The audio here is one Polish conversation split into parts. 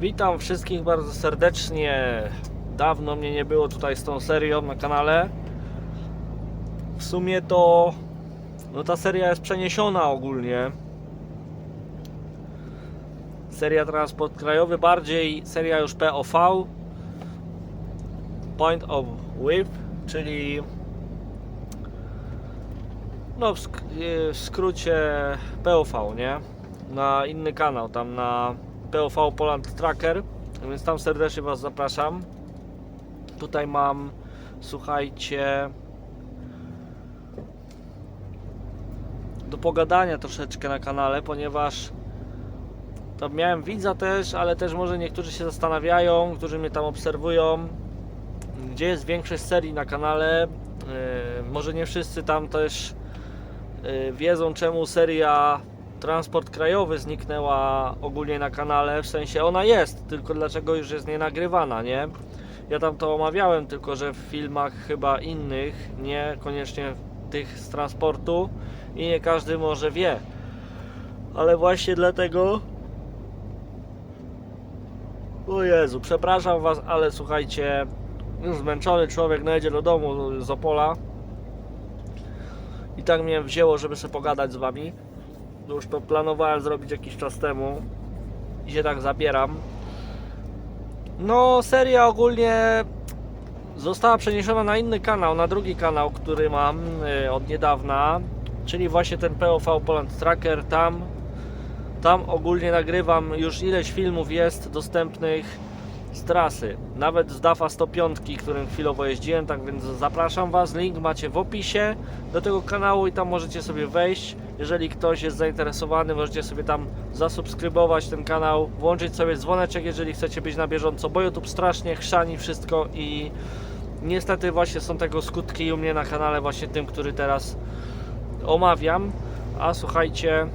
Witam wszystkich bardzo serdecznie. Dawno mnie nie było tutaj z tą serią na kanale. W sumie to no ta seria jest przeniesiona ogólnie. Seria Transport Krajowy, bardziej seria już POV Point of Width, czyli no w, sk- w skrócie POV, nie? Na inny kanał, tam na POV Poland Tracker, więc tam serdecznie Was zapraszam. Tutaj mam, słuchajcie, do pogadania troszeczkę na kanale, ponieważ tam miałem widza też, ale też może niektórzy się zastanawiają, którzy mnie tam obserwują, gdzie jest większość serii na kanale. Yy, może nie wszyscy tam też yy, wiedzą, czemu seria Transport Krajowy zniknęła ogólnie na kanale. W sensie ona jest, tylko dlaczego już jest nie nagrywana, nie? Ja tam to omawiałem, tylko że w filmach chyba innych, nie koniecznie tych z transportu i nie każdy może wie. Ale właśnie dlatego. O Jezu, przepraszam Was, ale słuchajcie, już zmęczony człowiek najedzie do domu z Opola. I tak mnie wzięło, żeby sobie pogadać z Wami. Już to planowałem zrobić jakiś czas temu i się tak zabieram. No, seria ogólnie została przeniesiona na inny kanał, na drugi kanał, który mam y, od niedawna, czyli właśnie ten POV Poland Tracker. Tam, tam ogólnie nagrywam już ileś filmów jest dostępnych z trasy, nawet z DAFA 105, którym chwilowo jeździłem, tak więc zapraszam Was. Link macie w opisie do tego kanału i tam możecie sobie wejść. Jeżeli ktoś jest zainteresowany, możecie sobie tam zasubskrybować ten kanał, włączyć sobie dzwoneczek, jeżeli chcecie być na bieżąco, bo YouTube strasznie chrzani wszystko i niestety właśnie są tego skutki u mnie na kanale, właśnie tym, który teraz omawiam. A słuchajcie,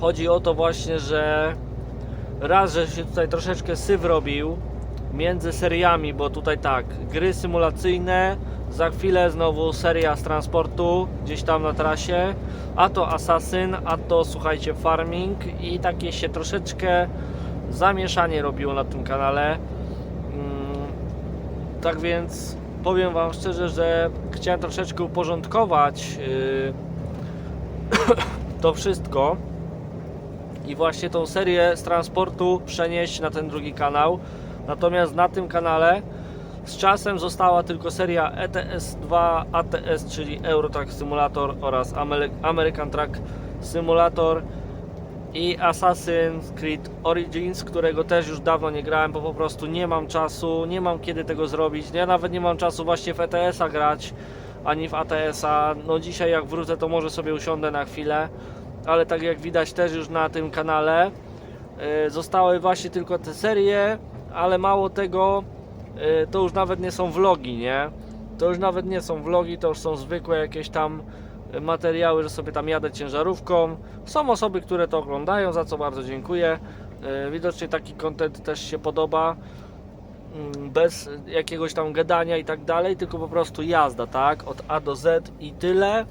chodzi o to właśnie, że raz, że się tutaj troszeczkę syf robił między seriami, bo tutaj tak, gry symulacyjne, za chwilę znowu seria z transportu gdzieś tam na trasie, a to Assassin, a to słuchajcie Farming i takie się troszeczkę zamieszanie robiło na tym kanale. Mm, Tak więc powiem Wam szczerze, że chciałem troszeczkę uporządkować yy, to wszystko i właśnie tą serię z transportu przenieść na ten drugi kanał. Natomiast na tym kanale z czasem została tylko seria E ETS2, ATS, czyli Euro Truck Simulator oraz American Truck Simulator i Assassin's Creed Origins, którego też już dawno nie grałem, bo po prostu nie mam czasu, nie mam kiedy tego zrobić. Ja nawet nie mam czasu właśnie w ETS-a grać, ani w ATS-a. No dzisiaj jak wrócę, to może sobie usiądę na chwilę, ale tak jak widać też już na tym kanale yy, zostały właśnie tylko te serie, ale mało tego, to już nawet nie są vlogi, nie? To już nawet nie są vlogi, to już są zwykłe jakieś tam materiały, że sobie tam jadę ciężarówką. Są osoby, które to oglądają, za co bardzo dziękuję. Yy, Widocznie taki content też się podoba. Mm, Bez jakiegoś tam gadania i tak dalej, tylko po prostu jazda, tak? Od A do Z i tyle. Mm,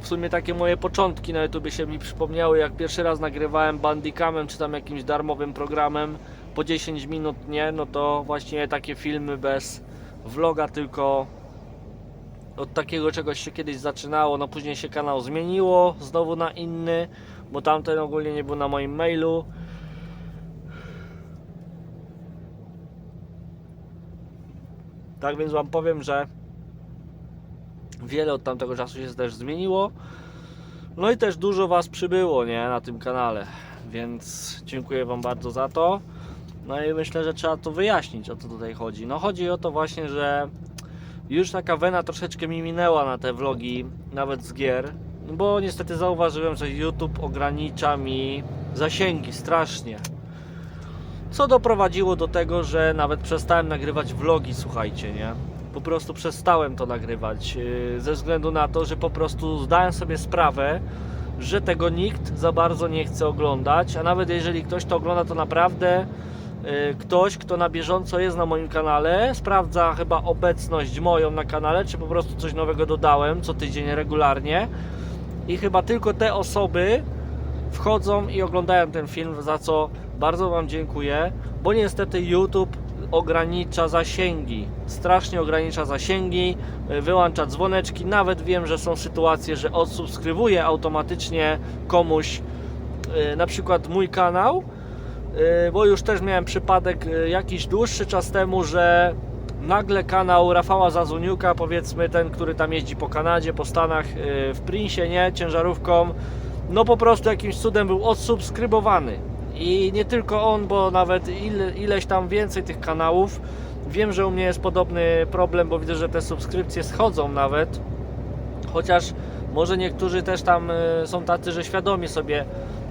W sumie takie moje początki na YouTube się mi przypomniały, jak pierwszy raz nagrywałem Bandicamem czy tam jakimś darmowym programem po 10 minut, nie? No to właśnie takie filmy bez vloga, tylko od takiego czegoś się kiedyś zaczynało, no później się kanał zmieniło znowu na inny, bo tamten ogólnie nie był na moim mailu. Tak więc Wam powiem, że wiele od tamtego czasu się też zmieniło. No i też dużo Was przybyło, nie, na tym kanale, więc dziękuję Wam bardzo za to. No i myślę, że trzeba to wyjaśnić, o co tutaj chodzi. No chodzi o to właśnie, że już taka wena troszeczkę mi minęła na te vlogi, nawet z gier, no bo niestety zauważyłem, że YouTube ogranicza mi zasięgi strasznie. Co doprowadziło do tego, że nawet przestałem nagrywać vlogi, słuchajcie, nie? Po prostu przestałem to nagrywać, yy, ze względu na to, że po prostu zdałem sobie sprawę, że tego nikt za bardzo nie chce oglądać, a nawet jeżeli ktoś to ogląda, to naprawdę ktoś, kto na bieżąco jest na moim kanale, sprawdza chyba obecność moją na kanale, czy po prostu coś nowego dodałem co tydzień regularnie. I chyba tylko te osoby wchodzą i oglądają ten film, za co bardzo Wam dziękuję, bo niestety YouTube ogranicza zasięgi, strasznie ogranicza zasięgi, y, wyłącza dzwoneczki, nawet wiem, że są sytuacje, że odsubskrybuje automatycznie komuś y, na przykład mój kanał, y, bo już też miałem przypadek y, jakiś dłuższy czas temu, że nagle kanał Rafała Zazuniuka, powiedzmy ten, który tam jeździ po Kanadzie, po Stanach y, w Prinsie, nie, ciężarówką, no po prostu jakimś cudem był odsubskrybowany. I nie tylko on, bo nawet ile, ileś tam więcej tych kanałów. Wiem, że u mnie jest podobny problem, bo widzę, że te subskrypcje schodzą nawet. Chociaż może niektórzy też tam y, są tacy, że świadomie sobie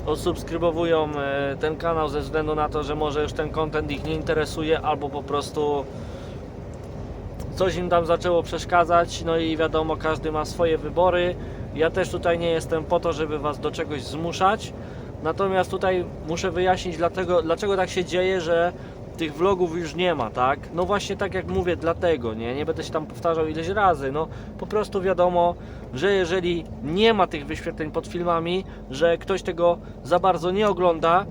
odsubskrybowują y, ten kanał ze względu na to, że może już ten content ich nie interesuje, albo po prostu coś im tam zaczęło przeszkadzać. No i wiadomo, każdy ma swoje wybory. Ja też tutaj nie jestem po to, żeby was do czegoś zmuszać. Natomiast tutaj muszę wyjaśnić, dlatego, dlaczego tak się dzieje, że tych vlogów już nie ma, tak? No właśnie tak jak mówię, dlatego, nie? Nie będę się tam powtarzał ileś razy, no po prostu wiadomo, że jeżeli nie ma tych wyświetleń pod filmami, że ktoś tego za bardzo nie ogląda,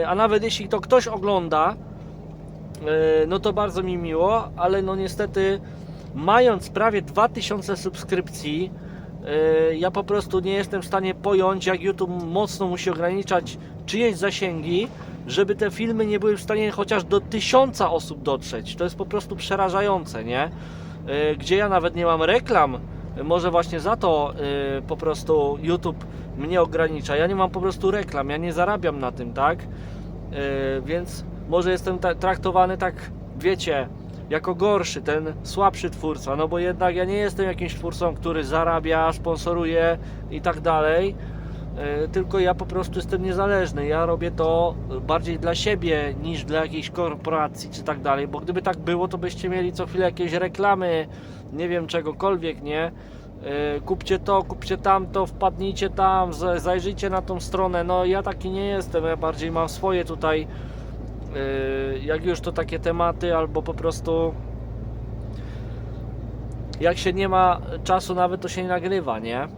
yy, a nawet jeśli to ktoś ogląda, yy, no to bardzo mi miło, ale no niestety mając prawie 2000 subskrypcji, Yy, ja po prostu nie jestem w stanie pojąć, jak YouTube mocno musi ograniczać czyjeś zasięgi, żeby te filmy nie były w stanie chociaż do tysiąca osób dotrzeć. To jest po prostu przerażające, nie? Yy, Gdzie ja nawet nie mam reklam, może właśnie za to yy, po prostu YouTube mnie ogranicza. Ja nie mam po prostu reklam, ja nie zarabiam na tym, tak? Yy, Więc może jestem traktowany tak, wiecie, jako gorszy, ten słabszy twórca, no bo jednak ja nie jestem jakimś twórcą, który zarabia, sponsoruje i tak dalej, tylko ja po prostu jestem niezależny. Ja robię to bardziej dla siebie niż dla jakiejś korporacji czy tak dalej, bo gdyby tak było, to byście mieli co chwilę jakieś reklamy, nie wiem czegokolwiek, nie? E, Kupcie to, kupcie tamto, wpadnijcie tam, zajrzyjcie na tą stronę. No ja taki nie jestem, ja bardziej mam swoje tutaj Yy, jak już to takie tematy, albo po prostu jak się nie ma czasu nawet to się nie nagrywa, nie?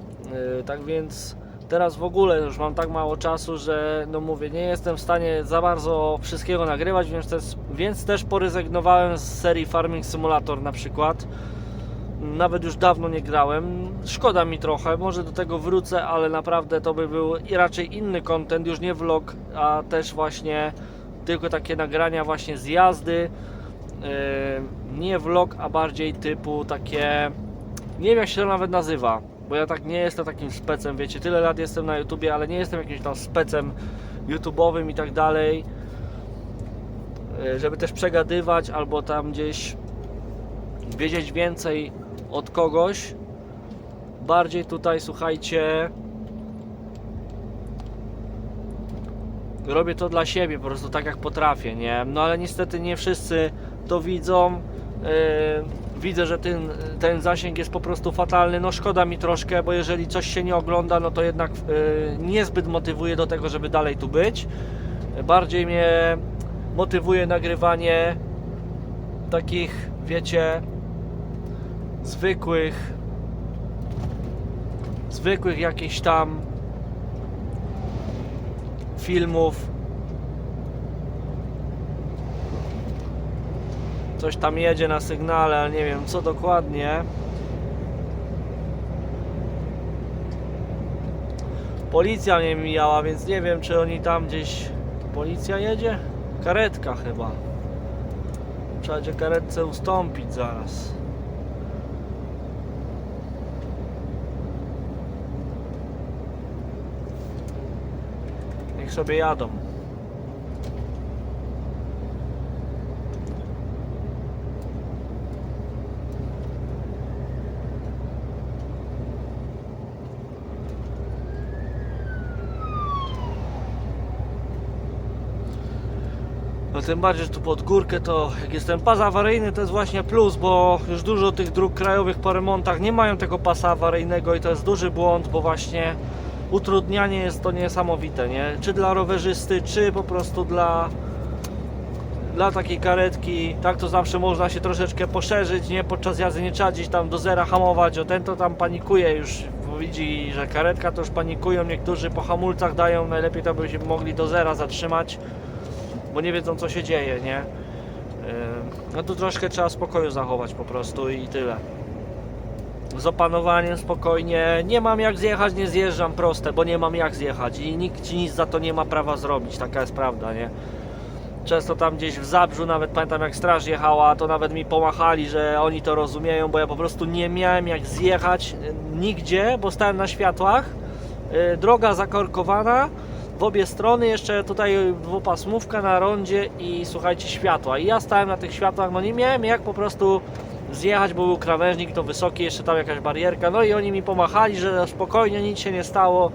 Tak więc teraz w ogóle już mam tak mało czasu, że no mówię, nie jestem w stanie za bardzo wszystkiego nagrywać, więc też, więc też porezygnowałem z serii Farming Simulator na przykład. Nawet już dawno nie grałem. Szkoda mi trochę, może do tego wrócę, ale naprawdę to by był i raczej inny content, już nie vlog, a też właśnie tylko takie nagrania właśnie z jazdy. Yy, nie vlog, a bardziej typu takie. Nie wiem jak się to nawet nazywa, bo ja tak nie jestem takim specem, wiecie, tyle lat jestem na YouTubie, ale nie jestem jakimś tam specem YouTube'owym i tak dalej. Yy, Żeby też przegadywać albo tam gdzieś wiedzieć więcej od kogoś. Bardziej tutaj słuchajcie. robię to dla siebie, po prostu tak jak potrafię, nie? No ale niestety nie wszyscy to widzą. Yy, widzę, że ten, ten zasięg jest po prostu fatalny. No szkoda mi troszkę, bo jeżeli coś się nie ogląda, no to jednak yy, niezbyt motywuje do tego, żeby dalej tu być. Bardziej mnie motywuje nagrywanie takich, wiecie, zwykłych, zwykłych jakichś tam filmów. Coś tam jedzie na sygnale, ale nie wiem co dokładnie. Policja mnie mijała, więc nie wiem czy oni tam gdzieś. Policja jedzie? Karetka chyba. Trzeba będzie karetce ustąpić zaraz. Niech sobie jadą. No tym bardziej, że tu pod górkę to jak jest ten pas awaryjny to jest właśnie plus, bo już dużo tych dróg krajowych po remontach nie mają tego pasa awaryjnego i to jest duży błąd, bo właśnie utrudnianie jest to niesamowite, nie? Czy dla rowerzysty, czy po prostu dla dla takiej karetki, tak to zawsze można się troszeczkę poszerzyć, nie? Podczas jazdy nie trzeba gdzieś tam do zera hamować, o ten to tam panikuje już, widzi, że karetka, to już panikują, niektórzy po hamulcach dają, najlepiej to by się mogli do zera zatrzymać, bo nie wiedzą co się dzieje, nie? No tu troszkę trzeba spokoju zachować po prostu i tyle. Z opanowaniem spokojnie, nie mam jak zjechać, nie zjeżdżam proste, bo nie mam jak zjechać i nikt ci nic za to nie ma prawa zrobić, taka jest prawda, nie? Często tam gdzieś w Zabrzu, nawet pamiętam jak straż jechała, to nawet mi pomachali, że oni to rozumieją, bo ja po prostu nie miałem jak zjechać nigdzie, bo stałem na światłach, y, droga zakorkowana, w obie strony jeszcze tutaj dwupasmówka na rondzie i słuchajcie światła i ja stałem na tych światłach, no nie miałem jak po prostu zjechać, bo był krawężnik to wysoki, jeszcze tam jakaś barierka, no i oni mi pomachali, że spokojnie, nic się nie stało,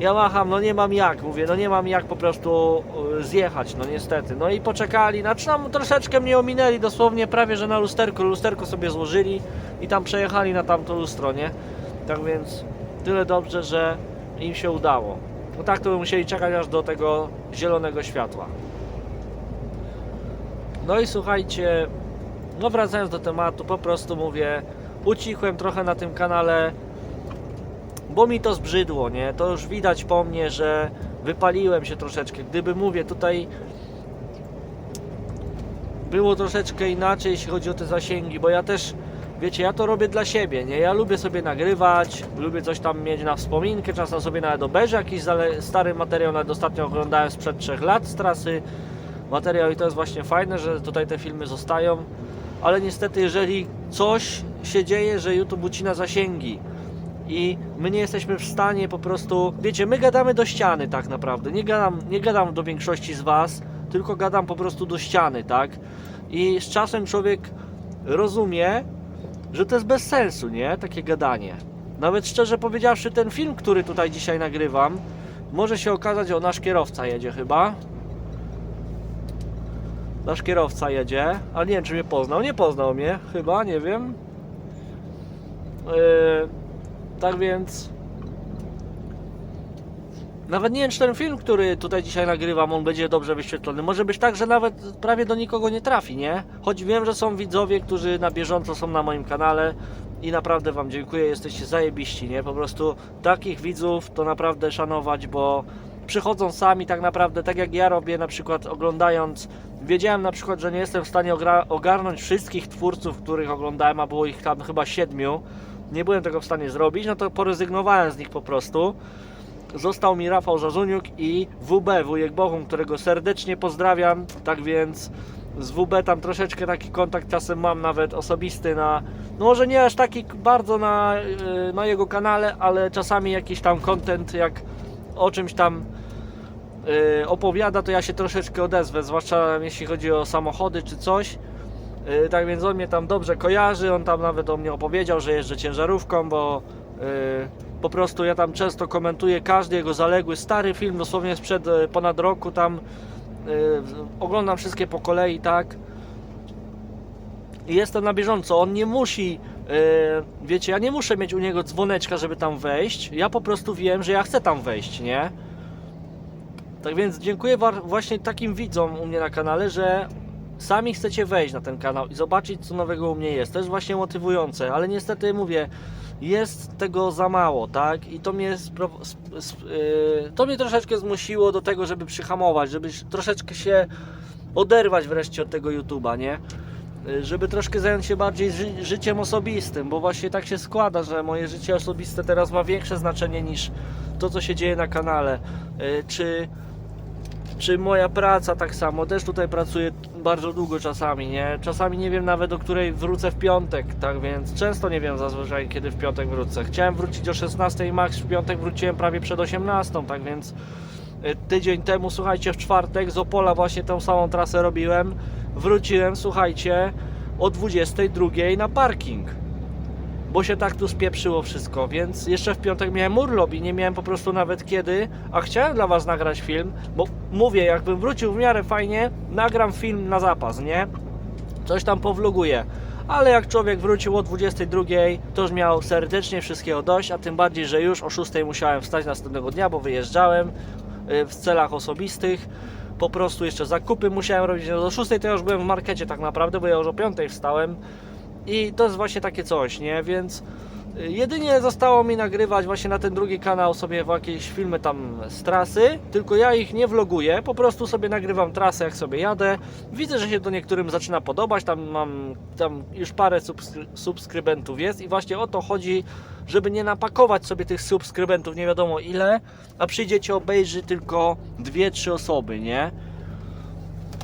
ja macham, no nie mam jak, mówię, no nie mam jak po prostu y, zjechać, no niestety. No i poczekali, znaczy tam troszeczkę mnie ominęli, dosłownie prawie, że na lusterku, lusterko sobie złożyli i tam przejechali na tamto lustro, nie? Tak więc tyle dobrze, że im się udało. No tak to by musieli czekać aż do tego zielonego światła. No i słuchajcie, no wracając do tematu, po prostu mówię, ucichłem trochę na tym kanale, bo mi to zbrzydło, nie? To już widać po mnie, że wypaliłem się troszeczkę. Gdyby mówię tutaj było troszeczkę inaczej, jeśli chodzi o te zasięgi, bo ja też wiecie, ja to robię dla siebie, nie? Ja lubię sobie nagrywać, lubię coś tam mieć na wspominkę, czasem sobie nawet obejrzę jakiś stary materiał, nawet ostatnio oglądałem sprzed 3 lat z trasy materiał i to jest właśnie fajne, że tutaj te filmy zostają, ale niestety jeżeli coś się dzieje, że YouTube ucina zasięgi, i my nie jesteśmy w stanie po prostu, wiecie, my gadamy do ściany tak naprawdę, nie gadam, nie gadam do większości z Was, tylko gadam po prostu do ściany, tak? I z czasem człowiek rozumie, że to jest bez sensu, nie? Takie gadanie. Nawet szczerze powiedziawszy, ten film, który tutaj dzisiaj nagrywam, może się okazać, o nasz kierowca jedzie chyba. Nasz kierowca jedzie, ale nie wiem czy mnie poznał, nie poznał mnie, chyba, nie wiem. Yy, tak więc. Nawet nie wiem, czy ten film, który tutaj dzisiaj nagrywam, on będzie dobrze wyświetlony. Może być tak, że nawet prawie do nikogo nie trafi, nie? Choć wiem, że są widzowie, którzy na bieżąco są na moim kanale i naprawdę Wam dziękuję, jesteście zajebiści, nie? Po prostu takich widzów to naprawdę szanować, bo przychodzą sami tak naprawdę, tak jak ja robię na przykład oglądając, wiedziałem na przykład, że nie jestem w stanie ogarnąć wszystkich twórców, których oglądałem, a było ich tam chyba siedmiu, nie byłem tego w stanie zrobić, no to porezygnowałem z nich po prostu. Został mi Rafał Zazuniuk i WB, wujek Bochum, którego serdecznie pozdrawiam, tak więc z WB tam troszeczkę taki kontakt czasem mam nawet osobisty na, no może nie aż taki bardzo na, yy, na jego kanale, ale czasami jakiś tam content jak o czymś tam yy, opowiada, to ja się troszeczkę odezwę, zwłaszcza jeśli chodzi o samochody czy coś. Yy, tak więc on mnie tam dobrze kojarzy, on tam nawet o mnie opowiedział, że jeżdżę ciężarówką, bo po prostu ja tam często komentuję każdy jego zaległy stary film, dosłownie sprzed yy, ponad roku tam yy, oglądam wszystkie po kolei, tak. I jestem na bieżąco, on nie musi, wiecie, ja nie muszę mieć u niego dzwoneczka, żeby tam wejść, ja po prostu wiem, że ja chcę tam wejść, nie? Tak więc dziękuję właśnie takim widzom u mnie na kanale, że sami chcecie wejść na ten kanał i zobaczyć co nowego u mnie jest. To jest właśnie motywujące, ale niestety mówię, jest tego za mało, tak? I to mnie, yy, to mnie troszeczkę zmusiło do tego, żeby przyhamować, żeby troszeczkę się oderwać wreszcie od tego YouTube'a, nie? Yy, Żeby troszkę zająć się bardziej ży- życiem osobistym, bo właśnie tak się składa, że moje życie osobiste teraz ma większe znaczenie niż to, co się dzieje na kanale. Yy, Czy czy moja praca tak samo, też tutaj pracuję bardzo długo czasami, nie? Czasami nie wiem nawet o której wrócę w piątek, tak więc często nie wiem zazwyczaj kiedy w piątek wrócę. Chciałem wrócić o 16 max, w piątek wróciłem prawie przed 18, tak więc y, tydzień temu, słuchajcie, w czwartek z Opola właśnie tę samą trasę robiłem. Wróciłem, słuchajcie, o 22 na parking bo się tak tu spieprzyło wszystko, więc jeszcze w piątek miałem urlop i nie miałem po prostu nawet kiedy, a chciałem dla Was nagrać film, bo mówię, jakbym wrócił w miarę fajnie, nagram film na zapas, nie? Coś tam powloguję. Ale jak człowiek wrócił o 22, to już miał serdecznie wszystkiego dość, a tym bardziej, że już o 6 musiałem wstać następnego dnia, bo wyjeżdżałem y, w celach osobistych. Po prostu jeszcze zakupy musiałem robić. No do 6 to ja już byłem w markecie tak naprawdę, bo ja już o 5 wstałem. I to jest właśnie takie coś, nie? Więc Y, Jedynie zostało mi nagrywać właśnie na ten drugi kanał sobie jakieś filmy tam z trasy, tylko ja ich nie vloguję, po prostu sobie nagrywam trasę jak sobie jadę. Widzę, że się to niektórym zaczyna podobać, tam mam tam już parę subskry- subskrybentów jest i właśnie o to chodzi, żeby nie napakować sobie tych subskrybentów nie wiadomo ile, a przyjdziecie obejrzy tylko dwie, trzy osoby, nie?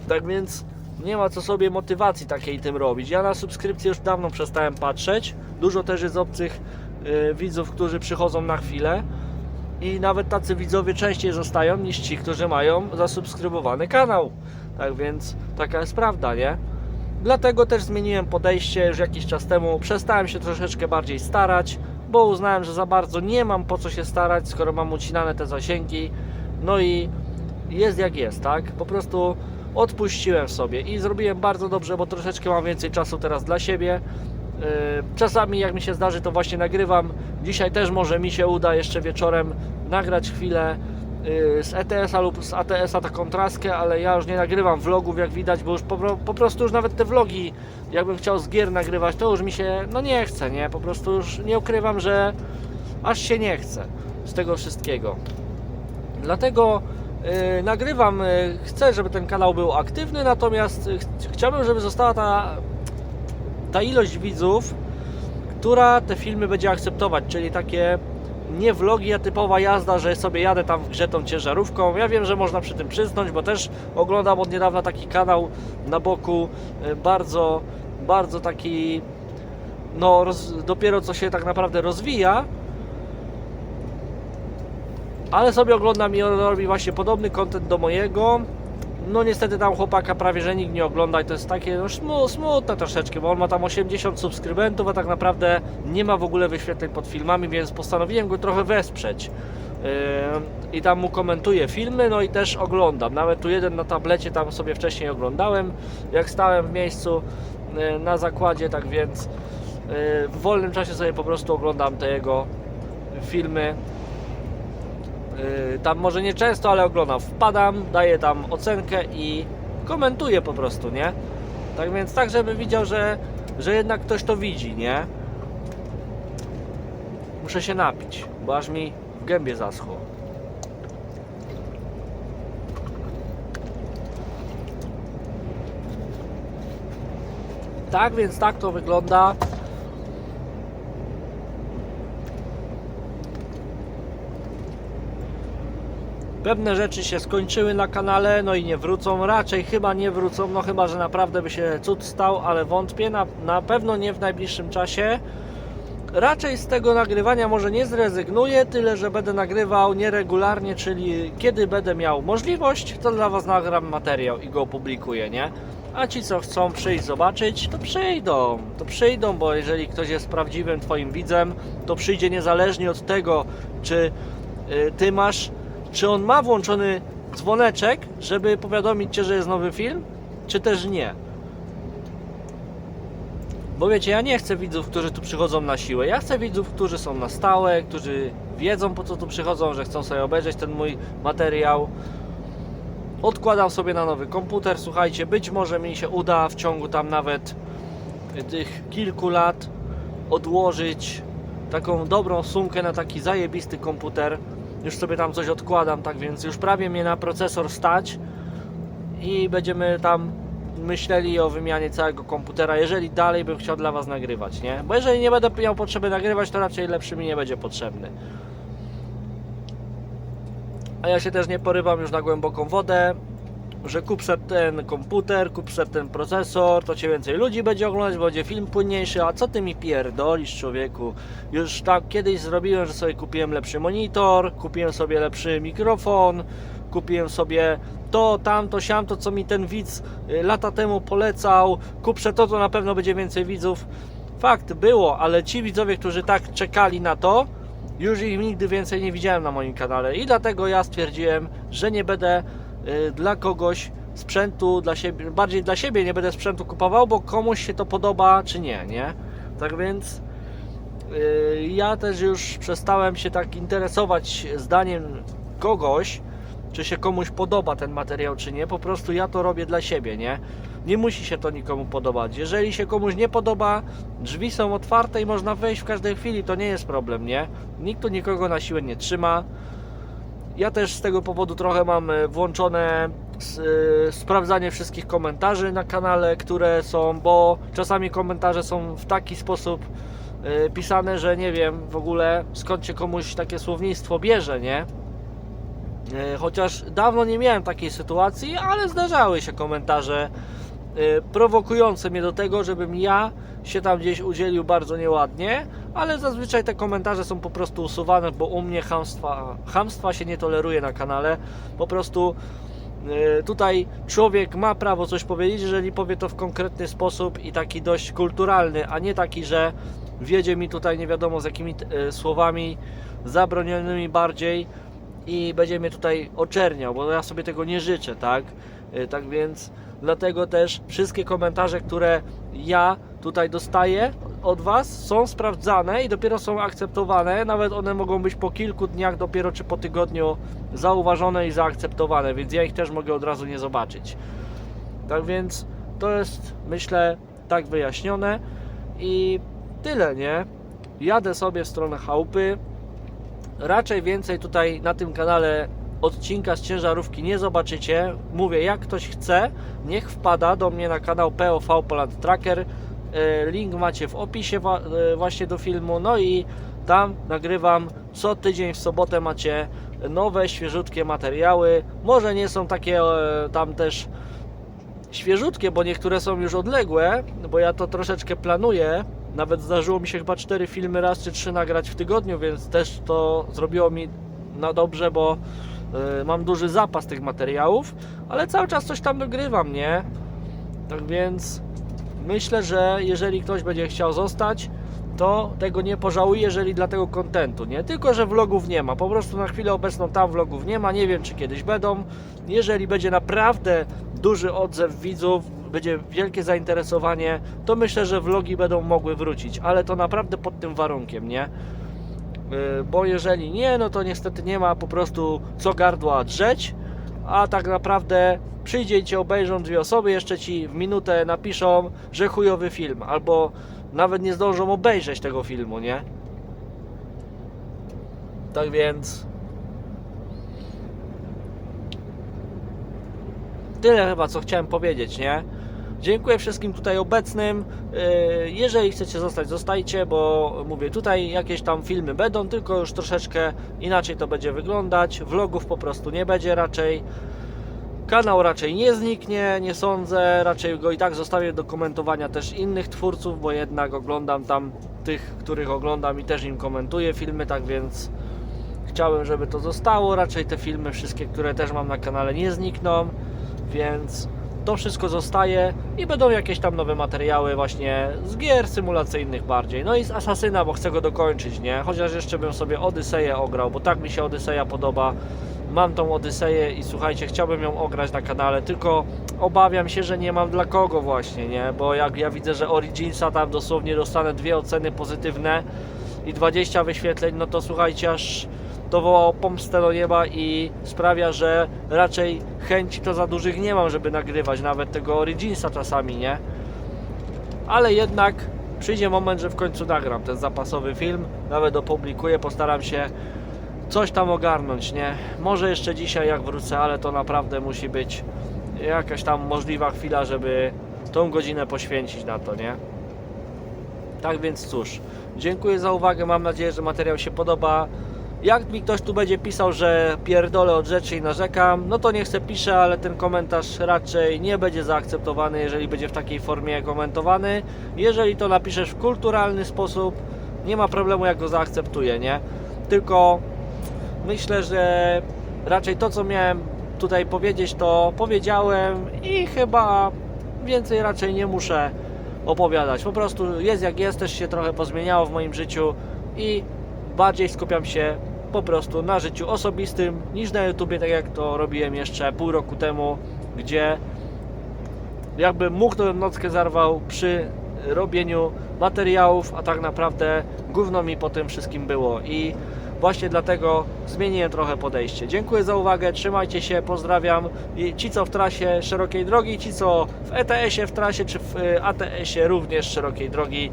Tak więc nie ma co sobie motywacji takiej tym robić. Ja na subskrypcję już dawno przestałem patrzeć. Dużo też jest obcych y, widzów, którzy przychodzą na chwilę. I nawet tacy widzowie częściej zostają niż ci, którzy mają zasubskrybowany kanał. Tak więc taka jest prawda, nie? Dlatego też zmieniłem podejście już jakiś czas temu. Przestałem się troszeczkę bardziej starać, bo uznałem, że za bardzo nie mam po co się starać, skoro mam ucinane te zasięgi. No i jest jak jest, tak? Po prostu odpuściłem sobie i zrobiłem bardzo dobrze, bo troszeczkę mam więcej czasu teraz dla siebie. Yy, Czasami jak mi się zdarzy, to właśnie nagrywam. Dzisiaj też może mi się uda jeszcze wieczorem nagrać chwilę yy, z ETS-a lub z ATS-a taką traskę, ale ja już nie nagrywam vlogów jak widać, bo już po, po prostu już nawet te vlogi, jakbym chciał z gier nagrywać, to już mi się, no nie chce, nie? Po prostu już nie ukrywam, że aż się nie chce z tego wszystkiego. Dlatego nagrywam, yy, chcę, żeby ten kanał był aktywny, natomiast yy, ch- chciałbym, żeby została ta, ta ilość widzów, która te filmy będzie akceptować, czyli takie nie vlogi, a typowa jazda, że sobie jadę tam w grze ciężarówką. Ja wiem, że można przy tym przysnąć, bo też oglądam od niedawna taki kanał na boku, bardzo, bardzo taki no roz, dopiero co się tak naprawdę rozwija, ale sobie oglądam i on robi właśnie podobny content do mojego. No niestety tam chłopaka prawie że nikt nie ogląda i to jest takie no, smu, smutne troszeczkę, bo on ma tam 80 subskrybentów, a tak naprawdę nie ma w ogóle wyświetleń pod filmami, więc postanowiłem go trochę wesprzeć. Yy, I tam mu komentuję filmy, no i też oglądam. Nawet tu jeden na tablecie tam sobie wcześniej oglądałem, jak stałem w miejscu yy, na zakładzie, tak więc yy, w wolnym czasie sobie po prostu oglądam te jego filmy. Yy, tam może nie często, ale oglądam. Wpadam, daję tam ocenkę i komentuję po prostu, nie? Tak więc tak, żeby widział, że, że jednak ktoś to widzi, nie? Muszę się napić, bo aż mi w gębie zaschło. Tak więc tak to wygląda. Pewne rzeczy się skończyły na kanale, no i nie wrócą. Raczej chyba nie wrócą, no chyba, że naprawdę by się cud stał, ale wątpię. Na, na pewno nie w najbliższym czasie. Raczej z tego nagrywania może nie zrezygnuję, tyle że będę nagrywał nieregularnie, czyli kiedy będę miał możliwość, to dla Was nagram materiał i go opublikuję, nie? A ci, co chcą przyjść zobaczyć, to przyjdą. To przyjdą, bo jeżeli ktoś jest prawdziwym Twoim widzem, to przyjdzie niezależnie od tego, czy y, Ty masz, czy on ma włączony dzwoneczek, żeby powiadomić Cię, że jest nowy film, czy też nie. Bo wiecie, ja nie chcę widzów, którzy tu przychodzą na siłę. Ja chcę widzów, którzy są na stałe, którzy wiedzą po co tu przychodzą, że chcą sobie obejrzeć ten mój materiał. Odkładam sobie na nowy komputer. Słuchajcie, być może mi się uda w ciągu tam nawet tych kilku lat odłożyć taką dobrą sumkę na taki zajebisty komputer. Już sobie tam coś odkładam, tak więc już prawie mnie na procesor stać i będziemy tam myśleli o wymianie całego komputera, jeżeli dalej bym chciał dla Was nagrywać, nie? Bo jeżeli nie będę miał potrzeby nagrywać, to raczej lepszy mi nie będzie potrzebny. A ja się też nie porywam już na głęboką wodę, że kup sobie ten komputer, kup sobie ten procesor, to Cię więcej ludzi będzie oglądać, będzie film płynniejszy, a co Ty mi pierdolisz, człowieku? Już tak kiedyś zrobiłem, że sobie kupiłem lepszy monitor, kupiłem sobie lepszy mikrofon, kupiłem sobie to, tamto, siamto, co mi ten widz y, lata temu polecał, kup se to, to na pewno będzie więcej widzów. Fakt, było, ale ci widzowie, którzy tak czekali na to, już ich nigdy więcej nie widziałem na moim kanale i dlatego ja stwierdziłem, że nie będę dla kogoś sprzętu dla siebie, bardziej dla siebie nie będę sprzętu kupował, bo komuś się to podoba czy nie, nie? Tak więc y, ja też już przestałem się tak interesować zdaniem kogoś, czy się komuś podoba ten materiał, czy nie. Po prostu ja to robię dla siebie, nie? Nie musi się to nikomu podobać. Jeżeli się komuś nie podoba, drzwi są otwarte i można wejść w każdej chwili, to nie jest problem, nie? Nikt tu nikogo na siłę nie trzyma. Ja też z tego powodu trochę mam e, włączone e, sprawdzanie wszystkich komentarzy na kanale, które są, bo czasami komentarze są w taki sposób e, pisane, że nie wiem w ogóle skąd się komuś takie słownictwo bierze, nie? Chociaż dawno nie miałem takiej sytuacji, ale zdarzały się komentarze prowokujące mnie do tego, żebym ja się tam gdzieś udzielił bardzo nieładnie, ale zazwyczaj te komentarze są po prostu usuwane, bo u mnie chamstwa, chamstwa się nie toleruje na kanale. Po prostu e, tutaj człowiek ma prawo coś powiedzieć, jeżeli powie to w konkretny sposób i taki dość kulturalny, a nie taki, że wiedzie mi tutaj nie wiadomo z jakimi e, słowami zabronionymi bardziej i będzie mnie tutaj oczerniał, bo ja sobie tego nie życzę, tak? Y, Tak więc dlatego też wszystkie komentarze, które ja tutaj dostaję od Was są sprawdzane i dopiero są akceptowane. Nawet one mogą być po kilku dniach, dopiero czy po tygodniu zauważone i zaakceptowane, więc ja ich też mogę od razu nie zobaczyć. Tak więc to jest myślę tak wyjaśnione i tyle, nie? Jadę sobie w stronę chałupy. Raczej więcej tutaj na tym kanale odcinka z ciężarówki nie zobaczycie. Mówię, jak ktoś chce, niech wpada do mnie na kanał POV Poland Tracker. E, Link macie w opisie e, właśnie do filmu. No i tam nagrywam co tydzień w sobotę macie nowe, świeżutkie materiały. Może nie są takie e, tam też świeżutkie, bo niektóre są już odległe, bo ja to troszeczkę planuję. Nawet zdarzyło mi się chyba cztery filmy raz czy trzy nagrać w tygodniu, więc też to zrobiło mi na dobrze, bo mam duży zapas tych materiałów, ale cały czas coś tam nagrywam, nie? Tak więc myślę, że jeżeli ktoś będzie chciał zostać, to tego nie pożałuje, jeżeli dla tego kontentu, nie? Tylko, że vlogów nie ma. Po prostu na chwilę obecną tam vlogów nie ma. Nie wiem, czy kiedyś będą. Jeżeli będzie naprawdę duży odzew widzów, będzie wielkie zainteresowanie, to myślę, że vlogi będą mogły wrócić, ale to naprawdę pod tym warunkiem, nie? Yy, Bo jeżeli nie, no to niestety nie ma po prostu co gardła drzeć, a tak naprawdę przyjdzie i cię obejrzą dwie osoby, jeszcze ci w minutę napiszą, że chujowy film, albo nawet nie zdążą obejrzeć tego filmu, nie? Tak więc tyle chyba co chciałem powiedzieć, nie? Dziękuję wszystkim tutaj obecnym. Yy, Jeżeli chcecie zostać, zostajcie, bo mówię, tutaj jakieś tam filmy będą, tylko już troszeczkę inaczej to będzie wyglądać. Vlogów po prostu nie będzie raczej. Kanał raczej nie zniknie, nie sądzę. Raczej go i tak zostawię do komentowania też innych twórców, bo jednak oglądam tam tych, których oglądam i też im komentuję filmy, tak więc chciałem, żeby to zostało. Raczej te filmy, wszystkie, które też mam na kanale, nie znikną, więc to wszystko zostaje i będą jakieś tam nowe materiały właśnie z gier symulacyjnych bardziej. No i z Asasyna, bo chcę go dokończyć, nie? Chociaż jeszcze bym sobie Odyseję ograł, bo tak mi się Odyseja podoba. Mam tą Odyseję i słuchajcie, chciałbym ją ograć na kanale, tylko obawiam się, że nie mam dla kogo właśnie, nie? Bo jak ja widzę, że Originsa tam dosłownie dostanę dwie oceny pozytywne i 20 wyświetleń, no to słuchajcie, aż to woła o pomstę do nieba i sprawia, że raczej chęci to za dużych nie mam, żeby nagrywać nawet tego Originsa czasami, nie? Ale jednak przyjdzie moment, że w końcu nagram ten zapasowy film, nawet opublikuję, postaram się coś tam ogarnąć, nie? Może jeszcze dzisiaj jak wrócę, ale to naprawdę musi być jakaś tam możliwa chwila, żeby tą godzinę poświęcić na to, nie? Tak więc cóż, dziękuję za uwagę, mam nadzieję, że materiał się podoba. Jak mi ktoś tu będzie pisał, że pierdolę od rzeczy i narzekam, no to niech se pisze, ale ten komentarz raczej nie będzie zaakceptowany, jeżeli będzie w takiej formie komentowany. Jeżeli to napiszesz w kulturalny sposób, nie ma problemu jak go zaakceptuję, nie? Tylko myślę, że raczej to co miałem tutaj powiedzieć, to powiedziałem i chyba więcej raczej nie muszę opowiadać. Po prostu jest jak jest, też się trochę pozmieniało w moim życiu i bardziej skupiam się po prostu na życiu osobistym niż na YouTubie, tak jak to robiłem jeszcze pół roku temu, gdzie jakbym mógł, bym nockę zarwał przy robieniu materiałów, a tak naprawdę gówno mi po tym wszystkim było i Właśnie dlatego zmieniłem trochę podejście. Dziękuję za uwagę, trzymajcie się, pozdrawiam. I ci co w trasie szerokiej drogi, ci co w ETS-ie w trasie, czy w y, ATS-ie również szerokiej drogi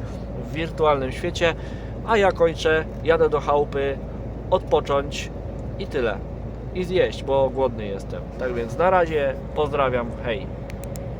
w wirtualnym świecie. A ja kończę, jadę do chałupy, odpocząć i tyle. I zjeść, bo głodny jestem. Tak więc na razie, pozdrawiam, hej.